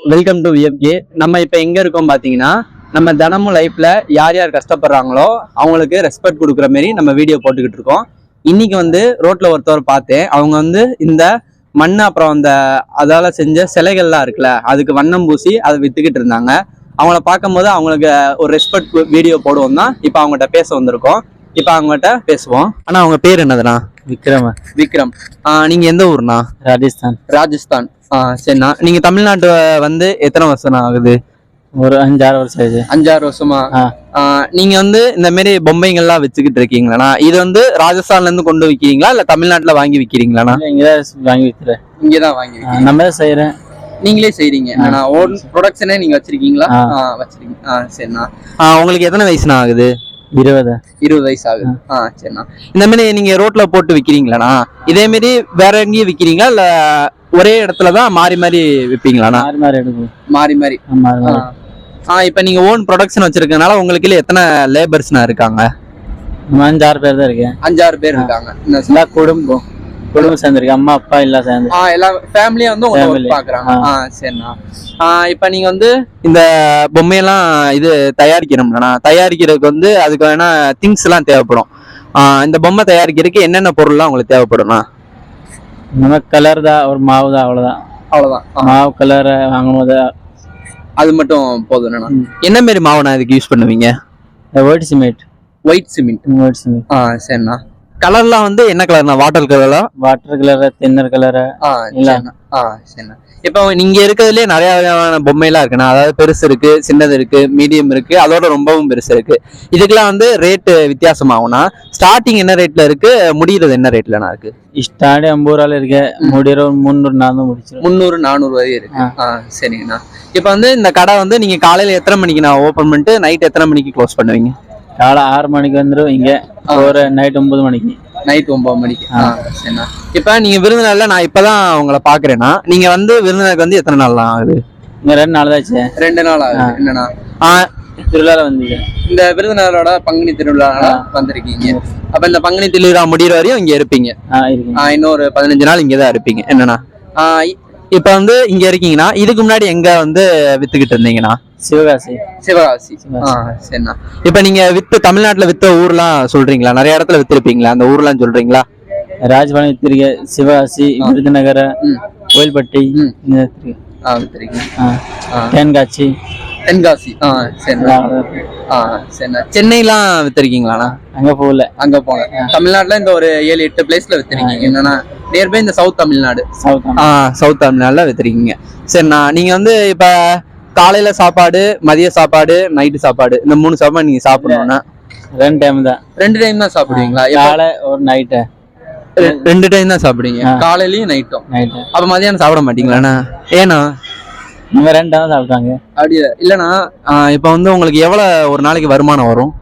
Welcome to விஎஃப்கே நம்ம இப்போ எங்கே இருக்கோம் பார்த்தீங்கன்னா நம்ம தினமும் லைஃப்பில் யார் யார் கஷ்டப்படுறாங்களோ அவங்களுக்கு ரெஸ்பெக்ட் கொடுக்குற மாரி நம்ம வீடியோ போட்டுக்கிட்டு இருக்கோம். இன்னைக்கு வந்து ரோட்டில் ஒருத்தவர் பார்த்தேன். அவங்க வந்து இந்த மண் அப்புறம் அந்த அதால் செஞ்ச சிலைகள்லாம் இருக்குல்ல அதுக்கு வண்ணம் பூசி அதை வித்துக்கிட்டு இருந்தாங்க. அவங்கள பார்க்கும்போது அவங்களுக்கு ஒரு ரெஸ்பெக்ட் வீடியோ போடுவோம் தான் இப்போ அவங்ககிட்ட பேச வந்திருக்கோம். இப்போ அவங்ககிட்ட பேசுவோம். ஆனால் அவங்க பேர் என்னதுண்ணா? விக்ரம. விக்ரம். ஆஹ் நீங்க எந்த ஊர்ண்ணா? ராஜஸ்தான். ராஜஸ்தான். ஆ சரிண்ணா. நீங்க தமிழ்நாட்டு வந்து எத்தனை வருஷம் ஆகுது? ஒரு அஞ்சாறு வருஷம் ஆச்சு அஞ்சாறு வருஷமா? நீங்க வந்து இந்த மாதிரி பொம்மைகள்லாம் வச்சுக்கிட்டு இருக்கீங்களாண்ணா? இது வந்து ராஜஸ்தான்ல இருந்து கொண்டு விற்கிறீங்களா இல்ல தமிழ்நாட்டுல வாங்கி விற்கிறீங்களா இங்கதான் வாங்கி வித்துறேன் இங்கதான் வாங்கி நம்ம தான் செய்யறேன் நீங்களே செய்றீங்க. ஆ. ஓன் ப்ரொடக்ஷனே நீங்க வச்சிருக்கீங்களா? வச்சிருக்கீங்க. ஆ சரிண்ணா. உங்களுக்கு எத்தனை வயசுண்ணா ஆகுது? இருபது. இருபது வயசு ஆகுது. ஆ. சரிண்ணா. இந்த மாதிரி நீங்க ரோட்ல போட்டு விக்கிறீங்களாண்ணா? இதே மாதிரி வேற எங்கேயும் விக்கிறீங்களா? இல்ல ஒரே இடத்துல தான் மாறி மாறி விற்பீங்களாண்ணா மாறி மாறி எடுக்கும். மாறி மாறி. மாறி மாறி. ஆ. இப்போ நீங்க ஓன் ப்ரொடக்ஷன் வச்சிருக்கனால உங்களுக்கு கீழ எத்தனை லேபர்ஸ்னா இருக்காங்க? அஞ்சாறு பேர் தான் இருக்கேன். அஞ்சாறு பேர் இருக்காங்க. எல்லாம் குடும்பம். குடும்பம் சேர்ந்துருக்கு அம்மா அப்பா எல்லாம் சேர்ந்து. ஆ எல்லா ஃபேமிலியும் வந்து உங்களை Family. ஒர்க் பாக்குறாங்க. ஆ. சரிண்ணா. ஆ இப்போ நீங்க வந்து இந்த பொம்மையெல்லாம் இது தயாரிக்கணும்லண்ணா தயாரிக்கிறதுக்கு வந்து அதுக்கு வேணா திங்ஸ் எல்லாம் தேவைப்படும். இந்த பொம்மை தயாரிக்கிறதுக்கு என்னென்ன பொருள்லாம் உங்களுக்கு தேவைப்படும்ண்ணா நம்ம கலர் தான் ஒரு மாவு தான் அவ்வளவுதான். அவ்வளவுதான். மாவு கலர் வாங்கும் போது அது மட்டும் போதும்ண்ணா ம். என்ன மாதிரி மாவுண்ணா இதுக்கு யூஸ் பண்ணுவீங்க? White cement white cement white cement ஆ சரிண்ணா. கலர்லாம் வந்து என்ன கலர்ண்ணா வாட்டர் கலர்லாம் வாட்டர் கலர் தின்னர் கலர். ஆ இல்ல. சரிண்ணா ஆ சரிண்ணா இப்போ நீங்க இருக்கிறதுலே நிறைய வகையான பொம்மைலாம் இருக்குண்ணா அதாவது பெருசு இருக்கு சின்னது இருக்கு மீடியம் இருக்கு. அதோட ரொம்பவும் பெருசு இருக்கு. இதுக்கெல்லாம் வந்து ரேட்டு வித்தியாசமாகும்னா ஸ்டார்டிங் என்ன ரேட்ல இருக்கு முடிகிறது என்ன ரேட்லண்ணா இருக்கு? ஸ்டார்ட் ஐம்பது ரூபால இருக்கு. முடிகிற முந்நூறு நானூறு முடிச்சிடும் முந்நூறு நானூறு வரை இருக்கு. ஆ. சரிங்கண்ணா. இப்போ வந்து இந்த கடை வந்து நீங்க காலையில எத்தனை மணிக்கு நான் ஓப்பன் பண்ணிட்டு நைட் எத்தனை மணிக்கு க்ளோஸ் பண்ணுவீங்க? காலை ஆறு மணிக்கு வந்துடும் இங்க ஒரு நைட் ஒன்பது மணிக்கு. நைட் ஒன்பது மணிக்கு. சரிண்ணா. இப்போ நீங்க விருதுநகர்ல நான் இப்பதான் உங்களை பாக்குறேன்னா நீங்க வந்து விருதுநகருக்கு வந்து எத்தனை நாள்லாம் ஆகுது? இங்க ரெண்டு நாள் தான் ஆச்சு. ரெண்டு நாள் ஆகுது. என்னண்ணா? ஆ, திருவிழால வந்தீங்க இந்த விருதுநகரோட பங்குனி திருவிழா வந்திருக்கீங்க. அப்ப இந்த பங்குனி திருவிழா முடிகிற வரையும் இங்க இருப்பீங்க. இன்னொரு பதினஞ்சு நாள் இங்கே தான் இருப்பீங்க இ- இப்ப வந்து இங்க இருக்கீங்கன்னா இதுக்கு முன்னாடி எங்க வந்து வித்துக்கிட்டு இருந்தீங்கண்ணா? சிவகாசி. சிவகாசி. சரிண்ணா. இப்ப நீங்க வித்து தமிழ்நாட்டுல வித்த ஊர்லாம் சொல்றீங்களா? நிறைய இடத்துல வித்திருப்பீங்களா? அந்த ஊர்லாம் சொல்றீங்களா? ராஜபாளையம் வித்திருக்க சிவகாசி விருதுநகர் கோயில்பட்டி தேன்காட்சி தென்காசி. ஆ சரிண்ணா. ஆ. சரிண்ணா. சென்னைலாம் வித்திருக்கீங்களாண்ணா? அங்க போகல. அங்க போனேன் தமிழ்நாட்டுல இந்த ஒரு ஏழு எட்டு பிளேஸ்ல வித்திருக்கீங்க. என்னன்னா நியர்பை இந்த சவுத் தமிழ்நாடு சவுத் ஆ சவுத் தமிழ்நாடுல வித்துருக்கீங்க. சரிண்ணா நீங்க வந்து இப்ப காலையில சாப்பாடு மதிய சாப்பாடு நைட்டு சாப்பாடு இந்த மூணு சாப்பாடு நீங்க சாப்பிடணும்னா? ரெண்டு டைம் தான். ரெண்டு டைம் தான் சாப்பிடுவீங்களா? காலை ஒரு நைட்டு ரெண்டு டைம் தான் சாப்பிடுவீங்க. காலையிலயும் நைட்டும் நைட்டு அப்ப மதியானம் சாப்பிட மாட்டீங்களாண்ணா? ஏண்ணா? நம்ம ரெண்டு டைம் சாப்பிட்டாங்க. அப்படி இல்லைண்ணா இப்ப வந்து உங்களுக்கு எவ்வளவு ஒரு நாளைக்கு வருமானம் வரும்?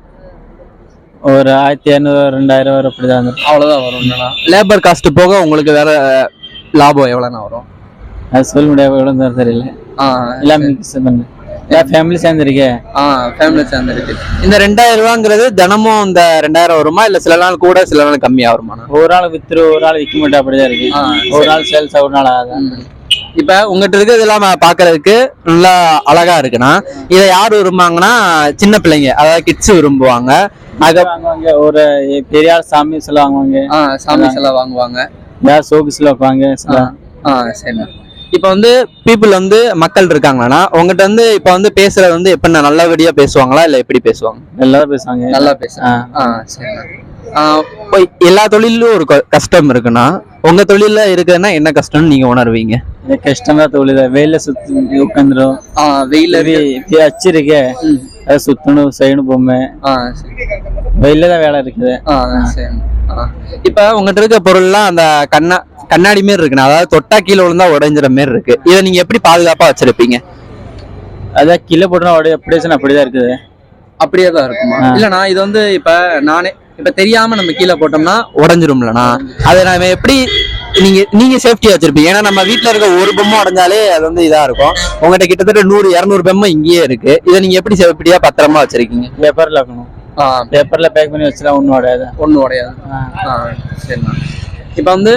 ஒரு ஆயிரத்தி இரநூறு ரெண்டாயிரம் வரை அப்படிதான் வந்துடும் அவ்வளவுதான் வரும் லேபர் காஸ்ட் போக உங்களுக்கு வேற லாபம் எவ்வளோண்ணா வரும்? அது சொல்ல முடியாது எவ்வளோ தூரம் தெரியல. எல்லாம் பண்ணு. எல்லாம் ஃபேமிலி சேர்ந்துருக்கேன் ஆ ஃபேமிலி சேர்ந்துருக்கு. இந்த ரெண்டாயிரம் ரூபாங்கிறது தினமும் இந்த ரெண்டாயிரம் வருமா? இல்ல சில நாள் கூட சில நாள் கம்மியா வருமாண்ணா? ஒரு நாள் வித்துரு ஒரு நாள் விற்க மாட்டேன் அப்படிதான் இருக்கு. ஒரு நாள் சேல்ஸ் ஒரு நாள் ஆகாது. இப்ப உங்ககிட்ட இருக்கிறது எல்லாம் பாக்குறதுக்கு நல்லா அழகா இருக்குண்ணா. இதை யார் விரும்புவாங்கன்னா சின்ன பிள்ளைங்க அதாவது கிட்ஸ் விரும்புவாங்க. அது வாங்குவாங்க ஒரு பெரிய ஆள் சாமி சில வாங்குவாங்க. ஆ, சாமி சிலை வாங்குவாங்க. யார் சோக்கு சில வைப்பாங்க ஆ சரிண்ணா. இப்ப வந்து பீப்புள் வந்து மக்கள் இருக்காங்களாண்ணா. உங்ககிட்ட வந்து இப்ப வந்து பேசுறது வந்து எப்படின்னா நல்லபடியா பேசுவாங்களா இல்ல எப்படி பேசுவாங்க? எல்லாரும் பேசுவாங்க. நல்லா. பேசுவாங்க. ஆ இப்போ எல்லா தொழிலும் ஒரு கஷ்டம் இருக்குண்ணா. உங்க தொழில்ல இருக்குதுன்னா என்ன கஷ்டம்னு நீங்க உணர்வீங்க? கஷ்டமா சுத்தி உட்காந்துரும் ஆ வெயில இப்படி அச்சிருக்கே ம். அதை சுத்தணும் செய்யணும் பொம்மை. வெயில தான் வேலை இருக்குது. இப்ப உங்ககிட்ட இருக்க பொருள்லாம் அந்த கண்ணா கண்ணாடி மாரி இருக்குண்ணா. அதாவது தொட்டா கீழே விழுந்தா உடைஞ்சிற மாரி இருக்கு. இதை நீங்க எப்படி பாதுகாப்பா வச்சிருப்பீங்க? அதான் கீழே போட்டோம் அப்படியே அப்படியே அப்படிதான் இருக்குது. அப்படியே தான் இருக்குமா. இல்லண்ணா இது வந்து இப்ப நானே இப்ப தெரியாம நம்ம கீழே போட்டோம்னா உடஞ்சிரும்லண்ணா. அதை நம்ம எப்படி நீங்க நீங்க சேஃப்டியா வச்சிருப்பீங்க. ஏன்னா நம்ம வீட்ல இருக்க ஒரு பொம்மை உடஞ்சாலே அது வந்து இதா இருக்கும். உங்ககிட்ட கிட்டத்தட்ட நூறு இரநூறு பொம்மை இங்கேயே இருக்கு. இதை நீங்க எப்படி சேஃப்டியா பத்திரமா வச்சிருக்கீங்க? பேப்பர்ல வைக்கணும் ஆ. பேப்பர்ல பேக் பண்ணி வச்சுலாம் ஒன்றும் உடையாது. ஒன்றும் உடையாது. சரிண்ணா இப்போ வந்து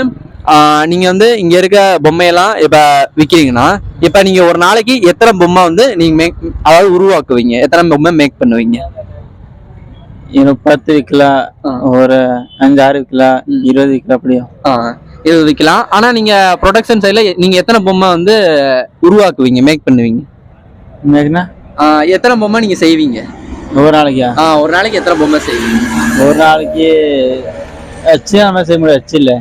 நீங்க வந்து இங்க இருக்க பொம்மையெல்லாம் இப்ப விக்கிறீங்கன்னா இப்ப நீங்க ஒரு நாளைக்கு எத்தனை பொம்மை வந்து நீங்க மேக் அதாவது உருவாக்குவீங்க? எத்தனை பொம்மை மேக் பண்ணுவீங்க? பத்து விற்கலாம் ஆ. ஒரு அஞ்சு ஆறு விற்கலாம். இருபது விற்கலாம் அப்படியும் ஆஹ் இது விற்கலாம் ஆனா நீங்க ப்ரொடக்ஷன் சைட்ல நீங்க எத்தனை பொம்மை வந்து உருவாக்குவீங்க மேக் பண்ணுவீங்க? ஆஹ் எத்தனை பொம்மை நீங்க செய்வீங்க? ஒரு நாளைக்கா? ஆஹ் ஒரு நாளைக்கு எத்தனை பொம்மை செய்வீங்க? ஒரு நாளைக்கு அச்சு நம்ம செய்ய முடியாது அச்சு இல்லை.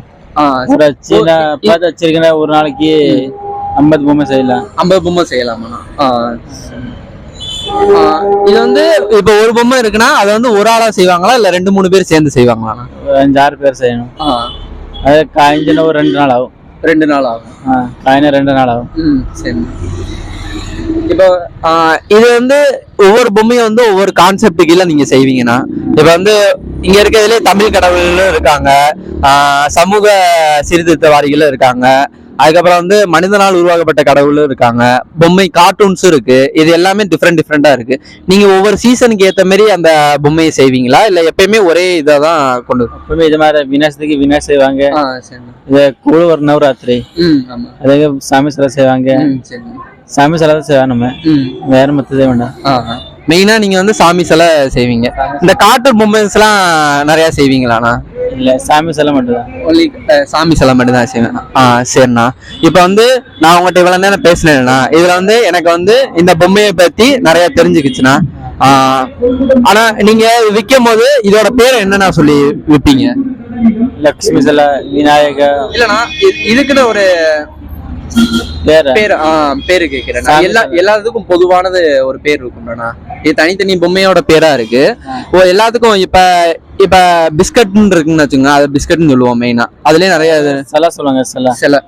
ஒரு அச்சு நான் பார்த்து வச்சிருக்கேன் ஒரு நாளைக்கு ஐம்பது பொம்மை செய்யலாம். ஐம்பது பொம்மை ஆஹ் இது வந்து இப்போ ஒரு பொம்மை இருக்குன்னா அதை வந்து ஒரு ஆளா செய்வாங்களா இல்ல ரெண்டு மூணு பேர் சேர்ந்து செய்வாங்களாண்ணா? ஒரு அஞ்சு ஆறு பேர் செய்யணும். அது காய்ஞ்சினா ஒரு ரெண்டு நாள் ஆகும் ரெண்டு நாள் ஆகும் காய்னா ரெண்டு நாள் ஆகும் ம் சரி. இப்போ ஆஹ் இது வந்து ஒவ்வொரு பொம்மையும் வந்து ஒவ்வொரு கான்செப்ட் கீழே நீங்க செய்வீங்கன்னா இப்போ வந்து இங்க இருக்கிறதுலே தமிழ் கடவுள்களும் இருக்காங்க. ஆஹ் சமூக சீர்திருத்தவாதிகளும் இருக்காங்க. அதுக்கப்புறம் வந்து மனிதனால் உருவாக்கப்பட்ட கடவுளும் இருக்காங்க. பொம்மை கார்ட்டூன்ஸும் இருக்கு. இது எல்லாமே டிஃப்ரெண்ட் டிஃப்ரெண்டா இருக்கு. நீங்க ஒவ்வொரு சீசனுக்கு ஏத்த மாதிரி அந்த பொம்மையை செய்வீங்களா? இல்ல எப்பயுமே ஒரே இதை தான் கொண்டு எப்பவுமே இது மாதிரி விநாசத்துக்கு விநாச செய்வாங்க. ஆ சரி. இது குழு ஒரு நவராத்திரி அதுக்கு சாமி சிலை செய்வாங்க. சாமி சிலை தான் செய்வாங்க நம்ம. வேற மத்த செய்ய வேண்டாம் மெயினா நீங்க வந்து சாமி சிலை செய்வீங்க. இந்த கார்ட்டூன் பொம்மைஸ் எல்லாம் நிறைய செய்வீங்களாண்ணா? இல்ல சாமி சிலை மட்டும்தான் ஒன்லி சாமி சிலை மட்டும் தான் செய்வேன் ஆ சரிண்ணா. இப்போ வந்து நான் உங்கள்கிட்ட இவ்வளவு நேரம் பேசினேன்னா இதுல வந்து எனக்கு வந்து இந்த பொம்மையை பத்தி நிறைய தெரிஞ்சுக்கிச்சுண்ணா. ஆனா நீங்க விற்கும் போது இதோட பேர் என்னண்ணா சொல்லி விற்பீங்க லக்ஷ்மி சிலை விநாயக. இல்லண்ணா இதுக்குன்னு ஒரு பேர் பேரு கேக்குறேன். எல்லா. எல்லாத்துக்கும் பொதுவானது ஒரு பேர் இருக்கும்லண்ணா இது தனித்தனி பொம்மையோட பேரா இருக்கு. ஓ எல்லாத்துக்கும் இப்ப இப்ப பிஸ்கட்னு இருக்குன்னு வச்சுங்க அது பிஸ்கட்னு சொல்லுவோம் மெயினா அதுலயே நிறைய சிலை சொல்லுவாங்க சிலை. சில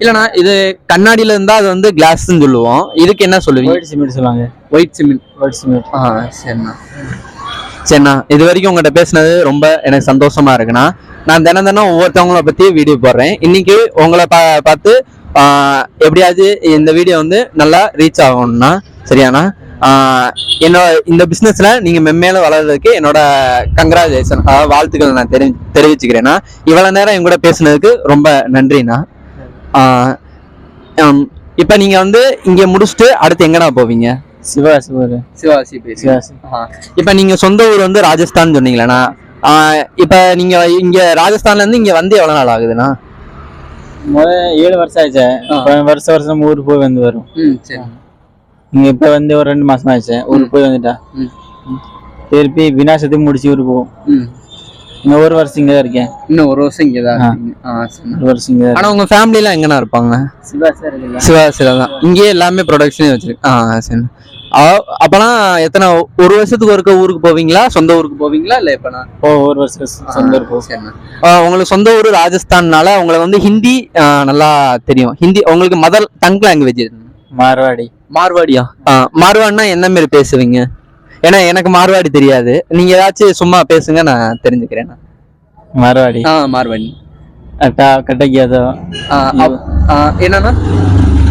இல்லண்ணா இது கண்ணாடியில இருந்தா அது வந்து கிளாஸ்ன்னு சொல்லுவோம். இதுக்கு என்ன சொல்லுவீங்க? ஒயிட் சிமெண்ட் சொல்லுவாங்க. ஒயிட் சிமெண்ட் ஒயிட் சிமெண்ட் ஆ சரிண்ணா. சரிண்ணா. இது வரைக்கும் உங்கள்கிட்ட பேசுனது ரொம்ப எனக்கு சந்தோஷமா இருக்குண்ணா. நான் தினம் தினம் ஒவ்வொருத்தவங்கள பத்தி வீடியோ போடுறேன். இன்னைக்கு உங்களை பா பார்த்து ஆ, எப்படியாச்சும் இந்த வீடியோ வந்து நல்லா ரீச் ஆகணும்னா சரியாண்ணா? என்னோட இந்த பிஸ்னஸ்ல நீங்க மென்மேலும் வளர்றதுக்கு என்னோட கங்க்ராச்சுலேஷன் அதாவது வாழ்த்துக்கள் நான் தெரி தெரிவிச்சுக்கிறேன்னா. இவ்வளவு நேரம் என் கூட பேசுனதுக்கு ரொம்ப நன்றிண்ணா. இப்ப நீங்க வந்து இங்க முடிச்சுட்டு அடுத்து எங்கண்ணா போவீங்க? சிவாசி ஒரு சிவாசி பேசி சிவாசி இப்ப நீங்க சொந்த ஊர் வந்து ராஜஸ்தான் சொன்னீங்களேண்ணா. இப்ப நீங்க இங்க ராஜஸ்தான்ல இருந்து இங்க வந்து எவ்வளவு நாள் ஆகுதுண்ணா? முத ஏழு வருஷம் ஆயிடுச்சு. ஆ. இப்ப வருஷம் வருஷம் ஊருக்கு போய் வந்து வரும். இங்க இப்ப வந்து ஒரு ரெண்டு மாசம் ஆயிடுச்சு. ஊருக்கு போய் வந்துட்டா. திருப்பி விநாசத்துக்கு முடிச்சு ஊருக்கு போவோம். இன்னும் ஒரு வருஷம் இங்க தான் இருக்கேன். இன்னும் ஒரு வருஷம் இங்க தான் ஒரு வருஷம் இங்க ஆனா உங்க ஃபேமிலி எல்லாம் எங்கண்ணா இருப்பாங்க சிவாசி இருக்குல்ல சிவாசில தான். இங்கேயே எல்லாமே ப்ரொடக்ஷனே வச்சிருக்கு. ஆ சரி. அப்பனா எத்தனை ஒரு வருஷத்துக்கு ஒருக்க ஊருக்கு போவீங்களா? சொந்த ஊருக்கு போவீங்களா? இல்ல எப்பனா? ஓ ஒரு வருஷம் சொந்த ஊருக்கு உங்களுக்கு சொந்த ஊர் ராஜஸ்தான்னால உங்களுக்கு வந்து ஹிந்தி நல்லா தெரியும். ஹிந்தி உங்களுக்கு மதர் டங் லாங்குவேஜ் மார்வாடி. மார்வாடியா? மார்வாடினா என்ன மாதிரி பேசுவீங்க? ஏன்னா எனக்கு மார்வாடி தெரியாது. நீங்க ஏதாச்சும் சும்மா பேசுங்க நான் தெரிஞ்சுக்கிறேன். மார்வாடி. ஆ மார்வாடி. அட்டா கட்டக்கியாதோ ஆ,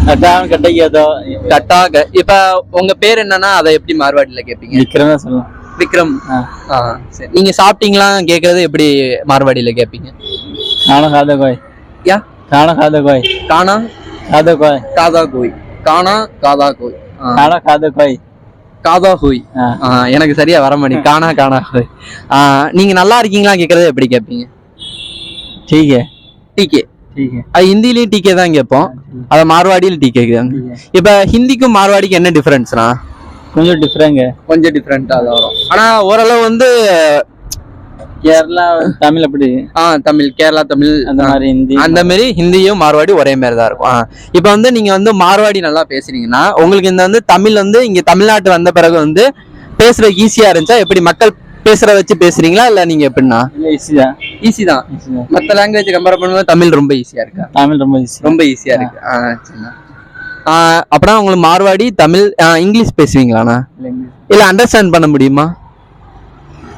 கட்டாயம் கட்டைக்கு ஏதோ கட்டா இப்ப உங்க பேர் என்னன்னா அதை எப்படி மார்வாடியில கேப்பீங்க? விக்ரம் சொல்லலாம் விக்ரம். சரி. நீங்க சாப்பிட்டீங்களா கேக்குறது எப்படி மார்வாடியில கேட்பீங்க காணா காத கோய் யா? காணா காத கோய் காணா? காத கோய் காதா கோய் காணா காதா கோய் காணா காத கோய் காதா ஹோய் எனக்கு சரியா வர மாட்டேங்க காணா காணா ஹோய் நீங்க நல்லா இருக்கீங்களா கேக்குறது எப்படி கேட்பீங்க டீக்கே டீக்கே அது ஹிந்திலயும் டிகே தான் கேட்போம். அத மார்வாடியில் டிகே இப்ப ஹிந்திக்கும் மார்வாடிக்கும் என்ன டிஃபரன்ஸ்னா கொஞ்சம் டிஃப்ரெண்ட் கொஞ்சம் டிஃப்ரெண்டா தான் வரும். ஆனா ஓரளவு வந்து கேரளா தமிழ் அப்படி. ஆ தமிழ் கேரளா தமிழ் அந்த மாதிரி ஹிந்தி. அந்த மாதிரி ஹிந்தியும் மார்வாடி ஒரே மாதிரி தான் இருக்கும். இப்ப வந்து நீங்க வந்து மார்வாடி நல்லா பேசுறீங்கன்னா உங்களுக்கு இந்த வந்து தமிழ் வந்து இங்க தமிழ்நாட்டு வந்த பிறகு வந்து பேசுறதுக்கு ஈஸியா இருந்துச்சா? எப்படி மக்கள் பேசுறத வச்சு பேசுறீங்களா? இல்ல நீங்க எப்படின்னா ஈஸி தான். ஈஸி தான். மத்த லாங்குவேஜ் கம்பேர் பண்ணும்போது தமிழ் ரொம்ப ஈஸியா இருக்கா? தமிழ் ரொம்ப ஈஸி ரொம்ப ஈஸியா இருக்கு. ஆ சரிண்ணா. உங்களுக்கு மார்வாடி தமிழ் இங்கிலீஷ் பேசுவீங்களாண்ணா? இல்ல அண்டர்ஸ்டாண்ட் பண்ண முடியுமா?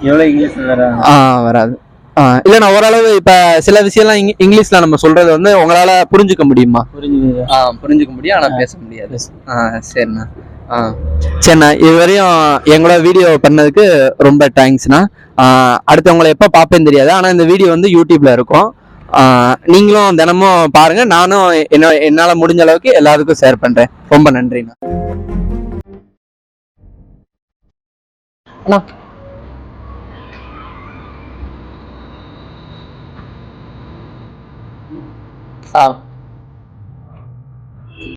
எவ்வளோ இங்கிலீஷ் ஆ வராது. இல்ல நான் ஓரளவு இப்ப சில விஷயம்லாம் இங்க- இங்கிலீஷ்ல நம்ம சொல்றது வந்து உங்களால புரிஞ்சுக்க முடியுமா? புரிஞ்சுது. ஆ புரிஞ்சுக்க முடியும். ஆனா பேச முடியாது. ஆ சரிண்ணா. சரிண்ணா இதுவரையும் எங்களோட வீடியோ பண்ணதுக்கு ரொம்ப தேங்க்ஸ்ண்ணா அடுத்தவங்களை எப்போ பார்ப்பேன்னு தெரியாது ஆனால் இந்த வீடியோ வந்து யூடியூப்பில் இருக்கும். நீங்களும் தினமும் பாருங்கள் நானும் என்ன என்னால் முடிஞ்ச அளவுக்கு எல்லாருக்கும் ஷேர் பண்ணுறேன் ரொம்ப நன்றிண்ணா. அண்ணா. ஆ.